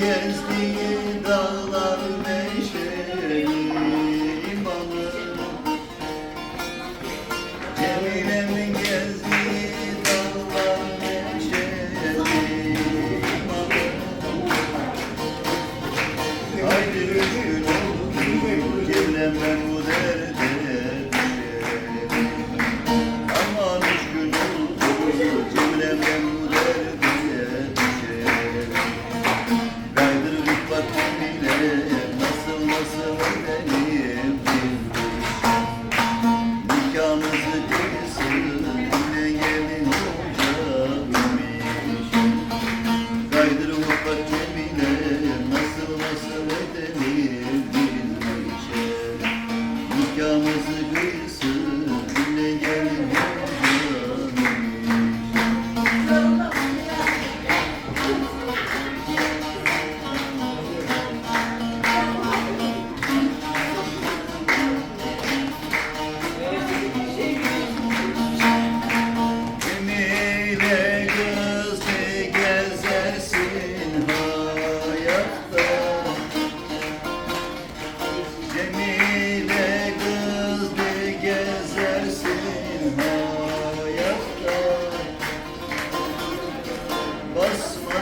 gezdiği dağlar ne sevdim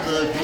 Дякую.